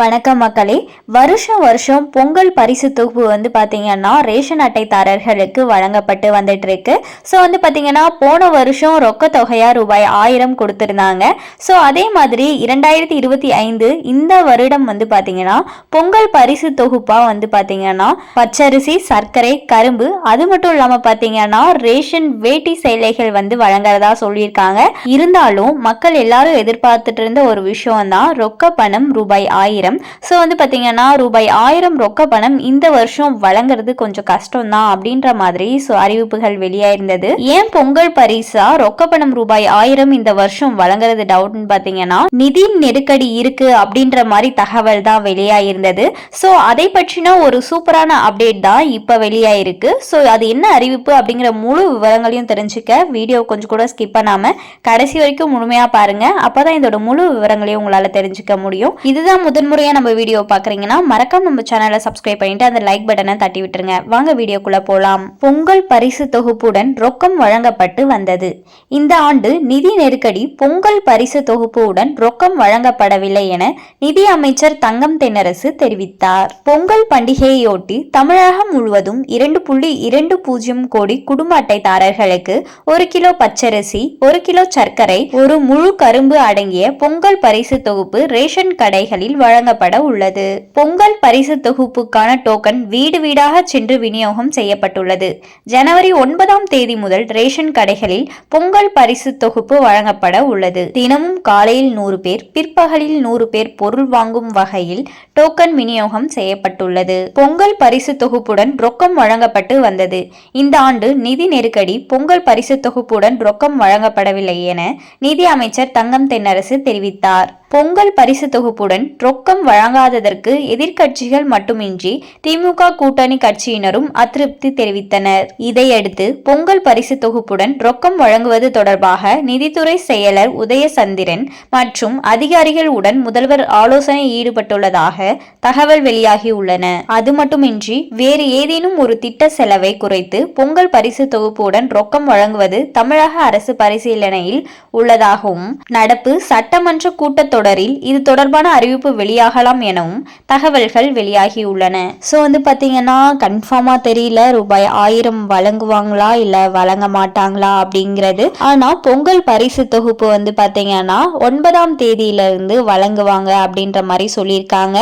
வணக்கம் மக்களே. வருஷம் வருஷம் பொங்கல் பரிசு தொகுப்பு வந்து பார்த்தீங்கன்னா ரேஷன் அட்டைதாரர்களுக்கு வழங்கப்பட்டு வந்துட்டு இருக்கு ஸோ வந்து பார்த்தீங்கன்னா போன வருஷம் ரொக்க தொகையா ரூபாய் ஆயிரம் கொடுத்துருந்தாங்க. ஸோ அதே மாதிரி இரண்டாயிரத்தி இருபத்தி ஐந்து இந்த வருடம் வந்து பார்த்தீங்கன்னா பொங்கல் பரிசு தொகுப்பாக வந்து பார்த்தீங்கன்னா பச்சரிசி சர்க்கரை கரும்பு அது மட்டும் இல்லாமல் பார்த்தீங்கன்னா ரேஷன் வேட்டி சேலைகள் வந்து வழங்குறதா சொல்லியிருக்காங்க. இருந்தாலும் மக்கள் எல்லாரும் எதிர்பார்த்துட்டு இருந்த ஒரு விஷயம் தான் ரொக்க பணம் ரூபாய் ஆயிரம். ஆயிரம் ஸோ வந்து பார்த்தீங்கன்னா ரூபாய் ஆயிரம் ரொக்க பணம் இந்த வருஷம் வழங்குறது கொஞ்சம் கஷ்டம் தான் அப்படின்ற மாதிரி ஸோ அறிவிப்புகள் வெளியாயிருந்தது. ஏன் பொங்கல் பரிசா ரொக்க பணம் ரூபாய் ஆயிரம் இந்த வருஷம் வழங்குறது டவுட்னு பார்த்தீங்கன்னா நிதி நெருக்கடி இருக்கு அப்படின்ற மாதிரி தகவல் தான் வெளியாயிருந்தது. ஸோ அதை பற்றின ஒரு சூப்பரான அப்டேட் தான் இப்போ வெளியாயிருக்கு. ஸோ அது என்ன அறிவிப்பு அப்படிங்கிற முழு விவரங்களையும் தெரிஞ்சுக்க வீடியோ கொஞ்சம் கூட ஸ்கிப் பண்ணாம கடைசி வரைக்கும் முழுமையா பாருங்க. அப்பதான் இதோட முழு விவரங்களையும் உங்களால தெரிஞ்சுக்க முடியும். இதுதான் முதன் முறையாக நம்ம வீடியோ பார்க்குறீங்கன்னா மறக்காம நம்ம சேனலை சப்ஸ்கிரைப் பண்ணிட்டு அந்த லைக் பட்டனை தட்டி விட்டுருங்க. வாங்க வீடியோக்குள்ளே போகலாம் பொங்கல் பரிசு தொகுப்புடன் ரொக்கம் வழங்கப்பட்டு வந்தது. இந்த ஆண்டு நிதி நெருக்கடி பொங்கல் பரிசு தொகுப்புடன் ரொக்கம் வழங்கப்படவில்லை என நிதி அமைச்சர் தங்கம் தென்னரசு தெரிவித்தார். பொங்கல் பண்டிகையையொட்டி தமிழகம் முழுவதும் இரண்டு புள்ளி இரண்டு பூஜ்ஜியம் கோடி குடும்ப அட்டைதாரர்களுக்கு ஒரு கிலோ பச்சரிசி ஒரு கிலோ சர்க்கரை ஒரு முழு கரும்பு அடங்கிய பொங்கல் பரிசு தொகுப்பு ரேஷன் கடைகளில் வழங்க வழங்கப்பட உள்ளது. பொங்கல் பரிசு தொகுப்புக்கான டோக்கன் வீடு வீடாக சென்று விநியோகம் செய்யப்பட்டுள்ளது. ஜனவரி ஒன்பதாம் தேதி முதல் ரேஷன் கடைகளில் பொங்கல் பரிசு தொகுப்பு வழங்கப்பட உள்ளது. தினமும் காலையில் நூறு பேர் பிற்பகலில் நூறு பேர் பொருள் வாங்கும் வகையில் டோக்கன் விநியோகம் செய்யப்பட்டுள்ளது. பொங்கல் பரிசு தொகுப்புடன் ரொக்கம் வழங்கப்பட்டு வந்தது. இந்த ஆண்டு நிதி நெருக்கடி பொங்கல் பரிசு தொகுப்புடன் ரொக்கம் வழங்கப்படவில்லை என நிதி அமைச்சர் தங்கம் தென்னரசு தெரிவித்தார். பொங்கல் பரிசு தொகுப்புடன் ரொக்கம் வழங்காததற்கு எதிர்க்கட்சிகள் மட்டுமின்றி திமுக கூட்டணி கட்சியினரும் அதிருப்தி தெரிவித்தனர். இதையடுத்து பொங்கல் பரிசு தொகுப்புடன் ரொக்கம் வழங்குவது தொடர்பாக நிதித்துறை செயலர் உதயசந்திரன் மற்றும் அதிகாரிகளுடன் முதல்வர் ஆலோசனை ஈடுபட்டுள்ளதாக தகவல் வெளியாகியுள்ளன. அது மட்டுமின்றி வேறு ஏதேனும் ஒரு திட்ட செலவை குறைத்து பொங்கல் பரிசு தொகுப்புடன் ரொக்கம் வழங்குவது தமிழக அரசு பரிசீலனையில் உள்ளதாகவும் நடப்பு சட்டமன்ற கூட்டத்தொடர் தொடரில் இது தொடர்பான அறிவிப்பு வெளியாகலாம் எனவும் தகவல்கள் வெளியாகியுள்ளன. ஸோ வந்து பார்த்தீங்கன்னா கன்ஃபார்மாக தெரியல ரூபாய் ஆயிரம் வழங்குவாங்களா இல்லை வழங்க மாட்டாங்களா அப்படிங்கிறது. ஆனால் பொங்கல் பரிசு தொகுப்பு வந்து பார்த்தீங்கன்னா ஒன்பதாம் தேதியிலிருந்து வழங்குவாங்க அப்படின்ற மாதிரி சொல்லியிருக்காங்க.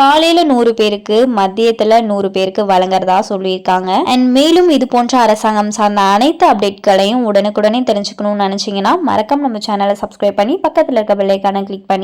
காலையில் நூறு பேருக்கு மதியத்தில் நூறு பேருக்கு வழங்குறதா சொல்லியிருக்காங்க. அண்ட் மேலும் இது போன்ற அரசாங்கம் சார்ந்த அனைத்து அப்டேட்களையும் உடனுக்குடனே தெரிஞ்சுக்கணும்னு நினச்சிங்கன்னா மறக்காம நம்ம சேனலை சப்ஸ்கிரைப் பண்ணி பக்கத்தில் இருக்க பெல்லைக்கான கிளிக் பண்ணி